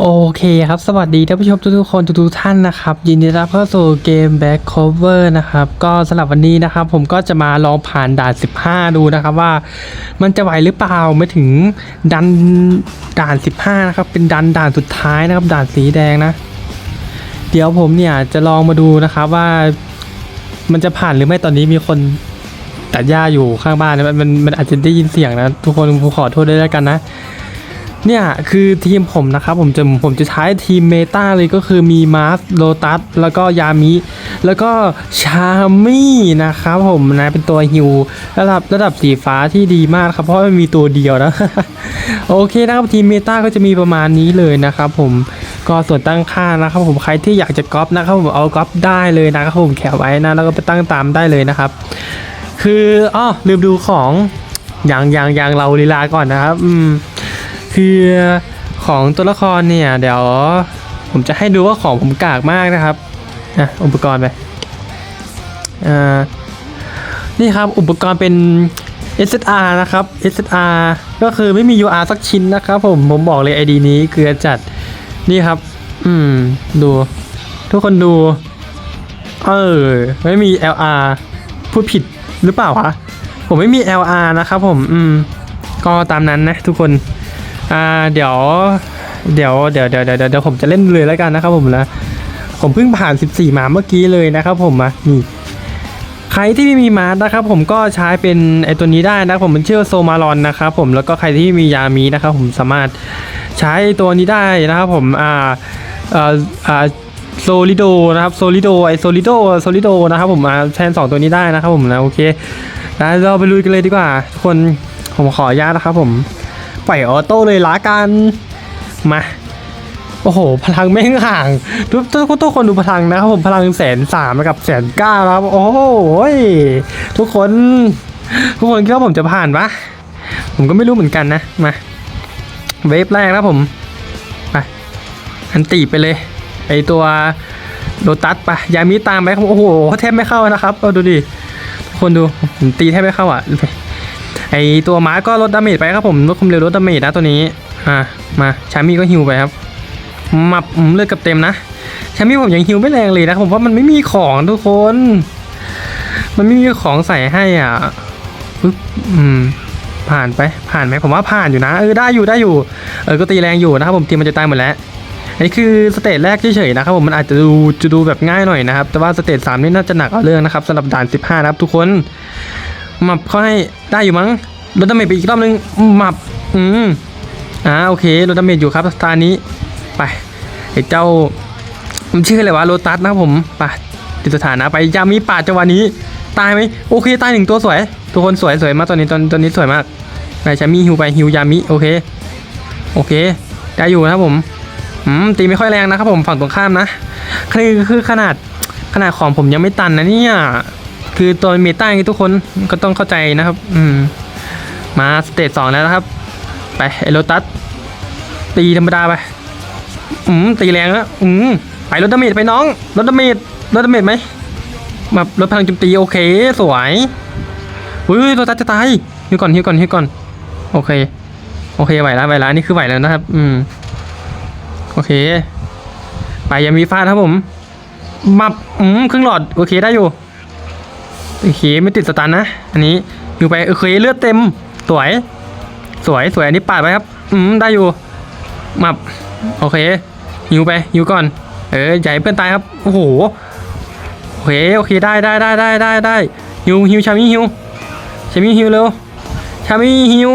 โอเคครับ สวัสดีท่านผู้ชมทุกๆคนทุกๆท่านนะครับ ยินดีต้อนรับเข้าสู่เกม Back Cover นะครับ ก็สำหรับวันนี้นะครับ ผมก็จะมาลองผ่านด่าน 15 ดูนะครับว่ามันจะไหวหรือเปล่าไม่ถึงดันด่าน 15 นะครับ เป็นดันด่านสุดท้ายนะครับ ด่านสีแดงนะ เดี๋ยวผมเนี่ยจะลองมาดูนะครับว่ามันจะผ่านหรือไม่ตอนนี้มีคนตัดหญ้าอยู่ข้างบ้านนะมันมันมันอาจจะได้ยินเสียงนะ ทุกคนผมขอโทษด้วยแล้วกันนะ เนี่ยคือทีมผมนะครับผมจะผมจะใช้ทีมเมตาเลยก็คือมีมาร์สโลตัสแล้วก็ยามิ แล้วก็ชามี่นะครับผมนะเป็นตัวฮิวระดับระดับสีฟ้าที่ดีมากครับเพราะมันมีตัวเดียวนะ โอเคนะครับทีมเมตาก็จะมีประมาณนี้เลยนะครับผมก็ส่วนตั้งค่านะครับผมใครที่อยากจะก๊อปนะครับผมเอาก๊อปได้เลยนะครับผมแขวไว้นะแล้วก็ไปตั้งตามได้เลยนะครับ คืออ้อลืมดูของอย่างอย่างอย่างเราลีลาก่อนนะครับ อืม คือของตัวละครเนี่ย เดี๋ยวผมจะให้ดูว่าของผมกากมากนะครับอะอุปกรณ์ไปอ่านี่ครับอุปกรณ์เป็น SSR นะครับ SSR ก็คือไม่มี UR สักชิ้นนะครับผมผมบอกเลย ID นี้เกลือจัดนี่ครับ อืม ดู ทุกคนดู เออ ไม่มี LR พูดผิดหรือเปล่าวะผมไม่มี LR นะครับผม อืม ก็ตามนั้นนะทุกคน อ่าเดี๋ยวเดี๋ยวเดี๋ยวเดี๋ยวเดี๋ยวเดี๋ยวผมจะเล่นเลยแล้วกันนะครับผมนะ ผมเพิ่งผ่าน 14มาเมื่อกี้เลยนะครับผมมานี่ใครที่ไม่มีมาร์นะครับผมก็ใช้เป็นไอตัวนี้ได้นะผมมันชื่อโซมารอนนะครับผมแล้วก็ใครที่มียามีนะครับผมสามารถใช้ตัวนี้ได้นะครับผมอ่าอ่าอ่าโซลิโดนะครับโซลิโดไอโซลิโดโซลิโดนะครับผมมาแทนสองตัวนี้ได้นะครับผมนะโอเคแล้วเราไปลุยกันเลยดีกว่าทุกคนผมขออนุญาตนะครับผม ปล่อยออโต้เลยละกัน มา โอ้โห พลังแม่งห่าง ทุกทุกทุกคนดูพลังนะครับผมพลังแสนสามกับแสนเก้าครับ โอ้โหทุกคน ทุกคนคิดว่าผมจะผ่านปะผมก็ไม่รู้เหมือนกันนะ มา เวฟแรกนะผมไปอันตีไปเลย ไอตัวโดตัสไปะยามิตามไปครับโอ้โหแทบไม่เข้านะครับ เอาดูดิทุกคนดูผมตีแทบไม่เข้าอะ ไอตัวม้าก็ลดดาเมจไปครับผมลดความเร็วลดดาเมจนะตัวนี้อ่ามาชามี่ก็ฮิวไปครับมับเลือดกับเต็มนะชามี่ผมยังฮิวไม่แรงเลยนะผมว่ามันไม่มีของทุกคน มันไม่มีของใส่ให้อะปึ๊บอืมผ่านไปผ่านไหมผมว่าผ่านอยู่นะเออได้อยู่ได้อยู่เออก็ตีแรงอยู่นะครับผมทีมมันจะตายหมดแล้วอันนี้คือสเตจแรกเฉยๆนะครับผมมันอาจจะดูจะดูแบบง่ายหน่อยนะครับแต่ว่าสเตจสามนี่น่าจะหนักเอาเรื่องนะครับสำหรับด่าน 15 นะครับทุกคน หมับเขาให้ได้อยู่มั้งลดดาเมจไปอีกรอบนึงหมับอืมอ่าโอเคลดดาเมจอยู่ครับสตาร์นี้ไปไอ้เจ้ามันชื่ออะไรวะโลตัสนะครับผมไปติดสถานะไปยามีป่าจังหวะนี้ตายไหมโอเคตายหนึ่งตัวสวยทุกคนสวยสวยมากตอนนี้ตอนตอนนี้สวยมากไปชามีฮิวไปฮิวยามิโอเคโอเค ได้อยู่นะครับผมอืมตีไม่ค่อยแรงนะครับผมฝั่งตรงข้ามนะคือคือขนาดขนาดของผมยังไม่ตันนะเนี่ย คือตัวเมตาอย่างนี้ทุกคนก็ต้องเข้าใจนะครับ อืม มาสเตจสองแล้วนะครับ ไปไอโรตัสตีธรรมดาไป อืม ตีแรงแล้วอืม ไปลดดาเมจไปน้องลดดาเมจลดดาเมจไหมแบบลดพลังโจมตีโอเค สวยอุ้ยโรตัสจะตายฮิวก่อนฮิวก่อนฮิวก่อน โอเค โอเคไหวแล้วไหวแล้วนนี่คือไหวแล้วนะครับ อืม โอเค ไปยังมีฟาดครับผม มับ อืม ครึ่งหลอด โอเคได้อยู่ โอเคไม่ติดสตันนะ อันนี้อยู่ไปโอเคเลือดเต็ม สวย สวยสวยอันนี้ปาดไปครับ อืมได้อยู่มับโอเคหิวไปหิวก่อน เออใหญ่เพื่อนตายครับ โอ้โหโอเคโอเคได้ได้ได้ได้ได้ได้หิวหิวชามี่หิวชามี่หิวเร็วชามี่หิว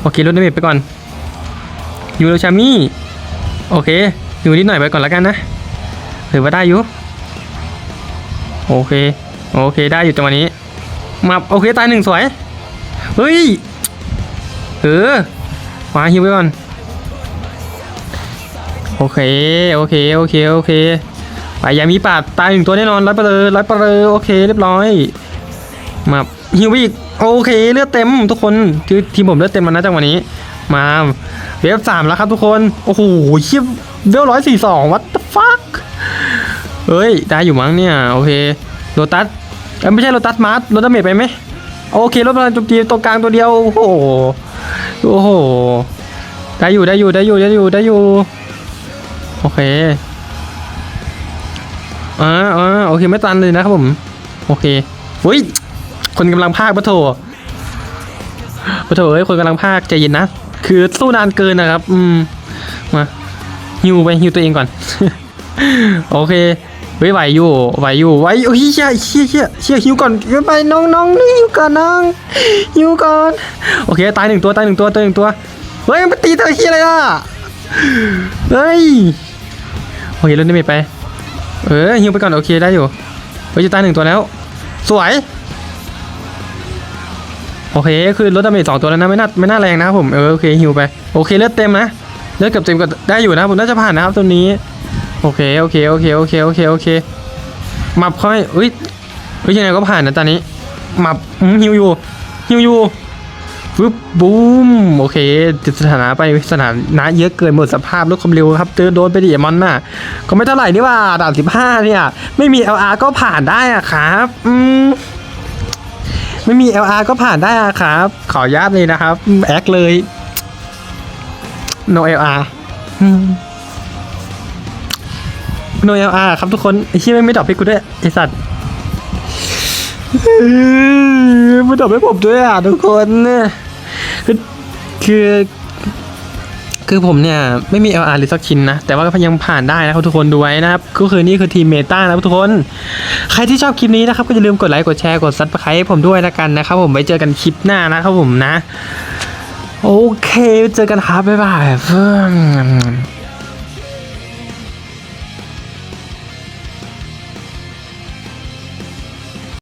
โอเคลดดาเมจไปก่อนหิวเร็วชามี่โอเคหิวนิดหน่อยไปก่อนแล้วกันนะถือว่าได้อยู่โอเค โอเคได้อยู่จังหวะนี้มาโอเคตายหนึ่งสวย เฮ้ย เออวาฮิวไว้ก่อน โอเค โอเค โอเค โอเค ไปยามีปาดตายหนึ่งตัวแน่นอนร้อยเปอร์เลยร้อยเปอร์เลยโอเค เรียบร้อย มาฮิวไปอีก โอเค เลือดเต็มทุกคนคือทีมผมเลือดเต็มแล้วนะจังหวะนี้ มาเวฟสามแล้วครับทุกคน โอ้โหเชียเวลร้อยสี่สองวัตฟักเฮ้ย ได้อยู่มั้งเนี่ย โอเคโรตัส เอ้ยไม่ใช่โรตัสมาร์ทลดดาเมจไปไหมโอเคลดพลังโจมตีตัวกลางตัวเดียวโอ้โหโอ้โหได้อยู่ได้อยู่ได้อยู่ได้อยู่ได้อยู่โอเคอ่าอ่าโอเคไม่ตันเลยนะครับผมโอเคอุ้ยคนกำลังภาคปะโถปะโถเอ้ยคนกำลังภาคใจเย็นนะคือสู้นานเกินนะครับ อืมมาฮิวไปฮิวตัวเองก่อน โอเค เฮ้ยไหวอยู่ไหวอยู่ไหวโอ้ยเชี่ยเชี่ยเชี่ยเชี่ยฮิวก่อนไปน้องน้องนี่ฮิวก่อนน้องฮิวก่อนโอเคตายหนึ่งตัวตายหนึ่งตัวตายหนึ่งตัวเฮ้ยมันตีเธอเฮียอะไรอะเฮ้ยโอเคเล่นได้ไหมไปเออฮิวไปก่อนโอเคได้อยู่เฮ้ยจะตายหนึ่งตัวแล้ว สวยโอเคคือลดดาเมจสองตัวแล้วนะไม่น่าไม่น่าแรงนะครับผมเออโอเคฮิวไปโอเคเลือดเต็มนะเลือดเกือบเต็มก็ได้อยู่นะผมน่าจะผ่านนะครับตัวนี้ โอเคโอเคโอเคโอเคโอเคโอเคมับค่อยอุ้ยเฮ้ยยังไงก็ผ่านนะตอนนี้มับอืมฮิวอยู่ฮิวอยู่ฟึบบูมโอเคติดสถานะไปสถานะเยอะเกินหมดสภาพลดความเร็วครับเจอโดนไปดิมอนน่ะก็ไม่เท่าไหร่นี่ว่าด่านสิบห้าเนี่ยไม่มี LR ก็ผ่านได้อะครับอืมไม่มี LR ก็ผ่านได้อะครับ ขออนุญาตเลยนะครับแอคเลย no LR อืม no LR ครับทุกคนไอ้เชี่ยแม่ไม่ดรอปให้กูด้วยไอสัตว์ไม่ดรอปให้ผมด้วยอะทุกคนคือคือคือผมเนี่ยไม่มี LR เลยสักชิ้นนะ แต่ว่าก็ยังผ่านได้นะครับทุกคนดูไว้นะครับ ก็คือนี่คือทีมเมตานะครับทุกคน ใครที่ชอบคลิปนี้นะครับ ก็อย่าลืมกดไลค์กดแชร์กดซับสไครต์ให้ผมด้วยนะกันนะครับผมไว้เจอกันคลิปหน้านะครับผมนะ โอเค เจอกันครับบ๊ายบาย